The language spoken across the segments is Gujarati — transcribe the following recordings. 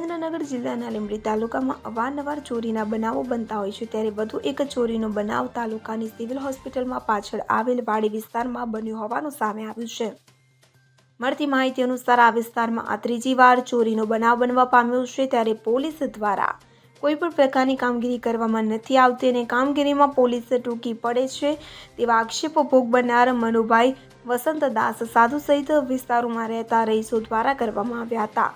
સુરેન્દ્રનગર જિલ્લાના લીંબડી તાલુકામાં અવારનવાર ચોરીના બનાવો બનતા હોય છે. ત્યારે વધુ એક ચોરીનો બનાવ તાલુકાની સિવિલ હોસ્પિટલમાં પાછળ આવેલ વાડી વિસ્તારમાં બન્યો હોવાનું સામે આવ્યું છે. મળતી માહિતી અનુસાર આ વિસ્તારમાં આ ત્રીજી વાર ચોરીનો બનાવ બનવા પામ્યો છે. ત્યારે પોલીસ દ્વારા કોઈ પણ પ્રકારની કામગીરી કરવામાં નથી આવતી અને કામગીરીમાં પોલીસ ટૂંકી પડે છે તેવા આક્ષેપો ભોગ બનનાર મનુભાઈ વસંતદાસ સાધુ સહિત વિસ્તારોમાં રહેતા રહીશો દ્વારા કરવામાં આવ્યા હતા.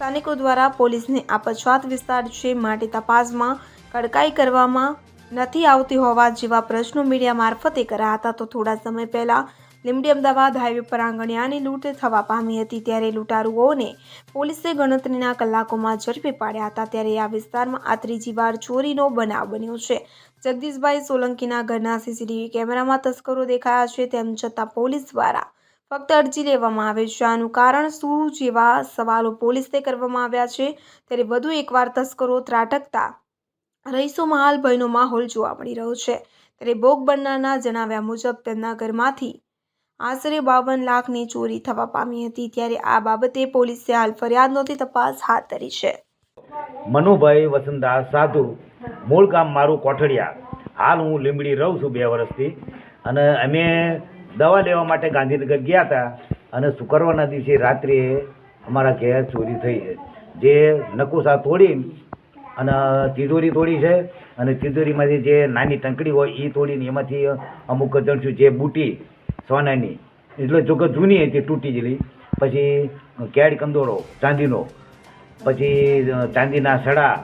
સ્થાનિકો દ્વારા પોલીસને આ પછાત વિસ્તાર છે, માટે તપાસમાં કડકાઈ કરવામાં નથી આવતી હોવા જેવા પ્રશ્નો મીડિયા મારફતે કર્યા હતા. તો થોડા સમય પહેલાં લીમડી અમદાવાદ હાઈવે પર આંગણિયાની લૂંટ થવા પામી હતી, ત્યારે લૂંટારુઓને પોલીસે ગણતરીના કલાકોમાં ઝડપી પાડ્યા હતા, ત્યારે આ વિસ્તારમાં આ ત્રીજી વાર ચોરીનો બનાવ બન્યો છે. જગદીશભાઈ સોલંકીના ઘરના સીસીટીવી કેમેરામાં તસ્કરો દેખાયા છે, તેમ છતાં પોલીસ દ્વારા ફક્ત અરજી લેવામાં આવે છે. આનું કારણ શું જેવા સવાલો પોલીસને કરવામાં આવ્યા છે ત્યારે વધુ એકવાર તસ્કરો ત્રાટકતા રહીશોમાં હાલ ભયનો માહોલ જોવા મળી રહ્યો છે. ત્યારે ભોગ બનનારના જણાવ્યા મુજબ તેમના ઘરમાંથી આશરે બાવન લાખની ચોરી થવા પામી હતી. ત્યારે આ બાબતે પોલીસે હાલ ફરિયાદ નોંધી તપાસ હાથ ધરી છે. મનુભાઈ વસંતદાસ સાધુ, મૂળ ગામ મારું કોઠડિયા. હાલ હું લીંબડી રહું છું બે વર્ષથી અને અમે દવા લેવા માટે ગાંધીનગર ગયા હતા અને શુક્રવારના દિવસે રાત્રે અમારા ઘેર ચોરી થઈ છે. જે નકુસા તોડી અને તિજોરી તોડી છે અને તિજોરીમાંથી જે નાની ટંકડી હોય એ તોડીને એમાંથી અમુક જણશું જે બુટી, સોનાની, એટલે જો કે જૂની હતી, તૂટી ગયેલી. પછી કેડ કંદોરો ચાંદીનો, પછી ચાંદીના સડા,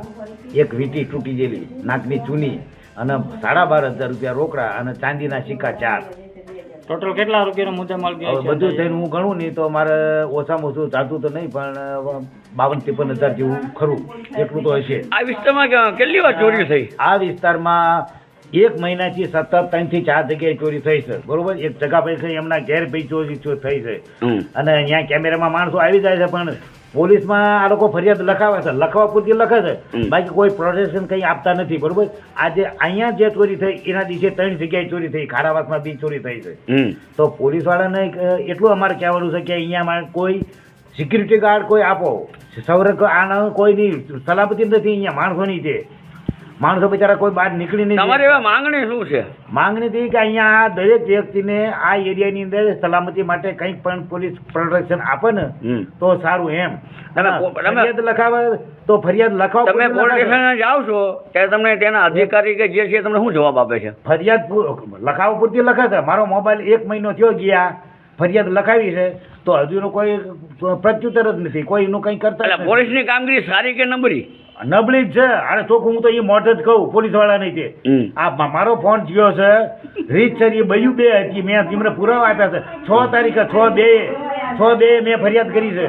એક વીંટી તૂટી ગયેલી, નાકની ચૂની અને સાડા બાર હજાર રૂપિયા રોકડા અને ચાંદીના સિક્કા ચાર. ટોટલ કેટલા રૂપિયાનો મુદ્દામાલ ગયો છે બધું થઈને હું ગણું નહીં તો મારે ઓછામાં ઓછું ચાલતું તો નહીં પણ બાવન ત્રેપન હજાર જેવું ખરું. એટલું તો હશે. આ વિસ્તારમાં કેટલી વાર ચોરી થઈ? આ વિસ્તારમાં એક મહિનાથી સતત ત્રણથી ચાર જગ્યાએ ચોરી થઈ છે. બરોબર? એક જગા પૈસા એમના ઘેર ભાઈ ચોરી થઈ છે. અને અહીંયા કેમેરામાં માણસો આવી જાય છે પણ પોલીસમાં આ લોકો ફરિયાદ લખાવે છે. લખવા પૂરતી લખે છે. બાકી કોઈ પ્રોટેક્શન કંઈ આપતા નથી બરોબર? આજે અહીંયા જે ચોરી થઈ એના દિવસે ત્રણ જગ્યાએ ચોરી થઈ. ખારાવાસમાં બી ચોરી થઈ છે. તો પોલીસવાળાને એટલું અમારે કહેવાનું છે કે અહીંયા કોઈ સિક્યુરિટી ગાર્ડ કોઈ આપો. સંરક્ષક આના કોઈની સલામતી નથી અહીંયા માણસોની છે માણસો બિચારા કોઈ બહાર નીકળી નહીં તમારી એવા માંગણી શું છે? માંગણી હતી કે અહીંયા દરેક વ્યક્તિને આ એરિયાની અંદર સલામતી માટે કંઈક પણ પોલીસ પ્રોટેક્શન આપે ને તો સારું એમ. ફરિયાદ લખાવે તો ફરિયાદ લખાવ તમે પોલીસ જાઓ છો ત્યારે તમને તેના અધિકારી કે જે છે તમને શું જવાબ આપે છે? ફરિયાદ લખાવ લખાવો પૂરતી લખે છે મારો મોબાઈલ એક મહિનો થયો ગયા ફરિયાદ લખાવી છે તો હજુનો કોઈ પ્રત્યુત્તર જ નથી. કોઈ એનું કંઈ કરતા પોલીસની કામગીરી સારી કે નબળી? નબળી જ છે. અરે ચોખ્ખું હું તો એ મોઢે જ કહું પોલીસવાળા નહીં તે આ મારો ફોન ગયો છે. રીત છે એ બયું બે હતી. મેં તમને પુરાવા આપ્યા છે. છ તારીખે છ બે છ બે મેં ફરિયાદ કરી છે.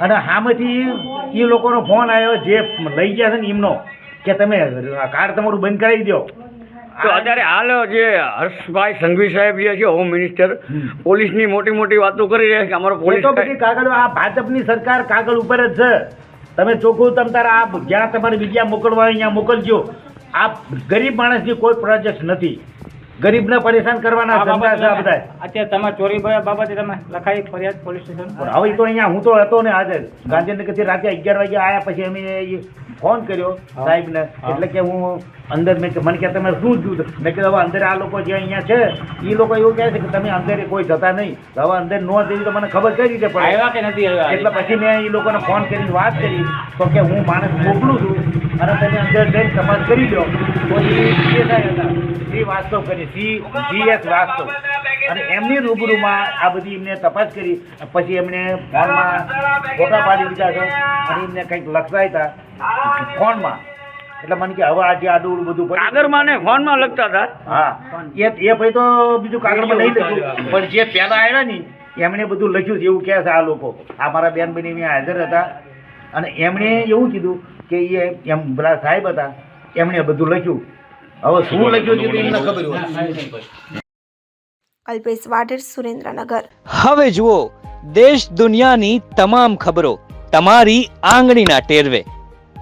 અને સામેથી એ લોકોનો ફોન આવ્યો જે લઈ ગયા છે ને એમનો કે તમે આ કાર્ડ તમારું બંધ કરાવી દો. તો અત્યારે હાલ જે હર્ષભાઈ સંઘવી સાહેબ જે છે હોમ. મિનિસ્ટર પોલીસની મોટી મોટી વાતો કરી રહ્યા છે અમારો પોલીસ તો બધી કાગળ આ ભાજપની સરકાર કાગળ ઉપર જ છે. તમે ચોખ્ખું તમ તારા આ જ્યાં તમારે બીજા મોકલવા હોય અહીંયા મોકલજો. આ ગરીબ માણસની કોઈ પ્રોજેક્ટ નથી. ગરીબને પરેશાન કરવાના ધંધા છે બધા અત્યારે તમે ચોરી બાબતે તમે લખાઈ ફરિયાદ પોલીસ સ્ટેશન હવે તો અહીંયા હું તો હતો ને આજે. ગાંધીનગરથી રાતે અગિયાર વાગે આવ્યા પછી અમે ફોન કર્યો સાહેબને. એટલે કે હું અંદર મેં કે- મને કહે તમે શું જોયું મેં કીધું હવે અંદર આ લોકો જે અહીંયા છે એ લોકો એવું કહે છે કે તમે અંદર કોઈ જતા નહીં. હવે અંદર નો જઈ તો મને ખબર કઈ રીતે પડે? આવ્યા કે નથી આવ્યા? એટલે પછી મેં એ લોકોને ફોન કરીને વાત કરી તો કે હું માણસ મોકલું છું અને તમે અંદર જઈને તપાસ કરી લો. તો એ હતા શ્રી વાસ્તવ કરી સી જીએસ વાસ્તવ. અને એમની રૂબરૂમાં આ બધી એમને તપાસ કરી પછી એમણે ફોનમાં ફોટા પાડી દીધા છે અને એમને કંઈક લખતા હતા ફોનમાં. એટલે મને કે હવે આજે આડું બધું. કાગળમાં ને ફોનમાં લખતા હતા. હા. એ એ ભાઈ તો બીજું કાગળમાં નહીં લખ્યું. પણ જે પહેલા આવ્યા ને એમણે બધું લખ્યું છે એવું કહે છે આ લોકો. આ મારા બેન બની અહીંયા હાજર હતા. અને એમણે એવું કીધું કે એ એમ પેલા સાહેબ હતા એમણે બધું લખ્યું. હવે શું લખ્યું છે એમને ખબર અલ્પેશ વાઢેર સુરેન્દ્રનગર. હવે જુઓ દેશ દુનિયાની તમામ ખબરો તમારી આંગળીના ટેરવે.